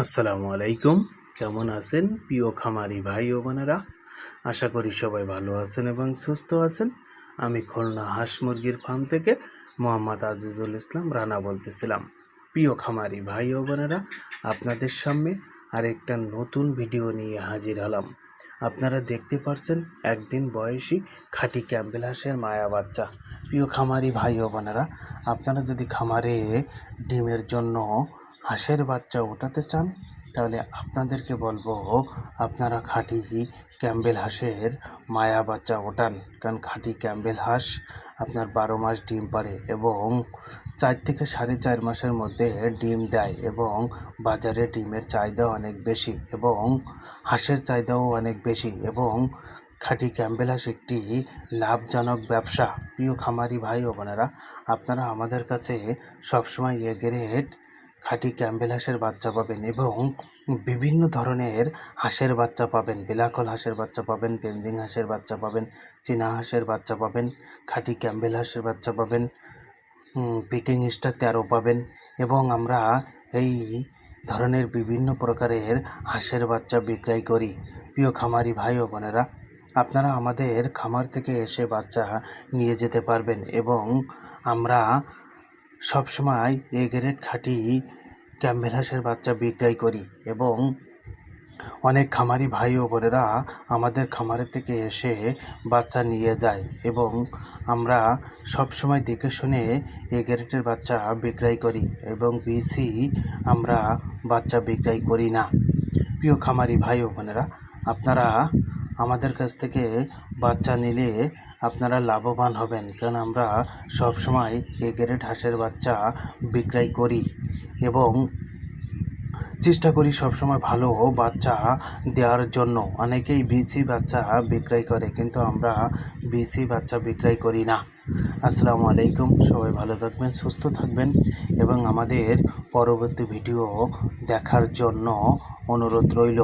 আসসালামু আলাইকুম। কেমন আছেন? প্রিয় খামারি ভাই ও বোনেরা, আশা করি সবাই ভালো আছেন এবং সুস্থ আছেন। আমি খুলনা হাঁস মুরগির ফার্ম থেকে মোহাম্মদ আজিজুল ইসলাম রানা বলতেছিলাম। প্রিয় খামারি ভাই ও বোনেরা, আপনাদের সামনে আরেকটা নতুন ভিডিও নিয়ে হাজির হলাম। আপনারা দেখতে পারছেন একদিন বয়সী খাঁটি ক্যাম্বেল হাঁসের মায়া বাচ্চা। প্রিয় খামারি ভাই ও বোনেরা, আপনারা যদি খামারে ডিমের জন্য হাঁসের বাচ্চা ওঠাতে চান, তাহলে আপনাদেরকে বলব আপনারা খাঁটি ক্যাম্বেল হাঁসের মায়া বাচ্চা ওঠান। কারণ খাঁটি ক্যাম্বেল হাঁস আপনার বারো মাস ডিম পাড়ে এবং চার থেকে সাড়ে চার মাসের মধ্যে ডিম দেয় এবং বাজারে ডিমের চাহিদা অনেক বেশি এবং হাঁসের চাহিদাও অনেক বেশি এবং খাঁটি ক্যাম্বেল হাঁস একটি লাভজনক ব্যবসা। প্রিয় খামারি ভাই ও বোনেরা, আপনারা আমাদের কাছে সবসময় এ গ্রেড খাঁটি ক্যাম্বেল হাঁসের বাচ্চা পাবেন এবং বিভিন্ন ধরনের হাঁসের বাচ্চা পাবেন। বিলাকল হাঁসের বাচ্চা পাবেন পেন্দিং হাঁসের বাচ্চা পাবেন, চীনা হাঁসের বাচ্চা পাবেন, খাঁটি ক্যাম্বেল হাঁসের বাচ্চা পাবেন পিকিং স্টার তেরো পাবেন এবং আমরা এই ধরনের বিভিন্ন প্রকারের হাঁসের বাচ্চা বিক্রয় করি। প্রিয় খামারি ভাই ও বোনেরা, আপনারা আমাদের খামার থেকে এসে বাচ্চা নিয়ে যেতে পারবেন এবং আমরা সবসময় এ গ্রেড খাঁটি ক্যাম্বেল হাঁসের বাচ্চা বিক্রয় করি এবং অনেক খামারি ভাই ও বোনেরা আমাদের খামারের থেকে এসে বাচ্চা নিয়ে যায় এবং আমরা সবসময় দেখে শুনে এ গ্রেডের বাচ্চা বিক্রয় করি এবং বিসি আমরা বাচ্চা বিক্রয় করি না। প্রিয় খামারি ভাই ও বোনেরা, আপনারা আমাদের কাছ থেকে বাচ্চা নিলে আপনারা লাভবান হবেন। কারণ আমরা সবসময় এ গ্রেড হাঁসের বাচ্চা বিক্রয় করি এবং চেষ্টা করি সবসময় ভালো বাচ্চা দেওয়ার জন্য। অনেকেই বিসি বাচ্চা বিক্রয় করে, কিন্তু আমরা বিসি বাচ্চা বিক্রয় করি না। আসসালামু আলাইকুম, সবাই ভালো থাকবেন, সুস্থ থাকবেন এবং আমাদের পরবর্তী ভিডিও দেখার জন্য অনুরোধ রইল।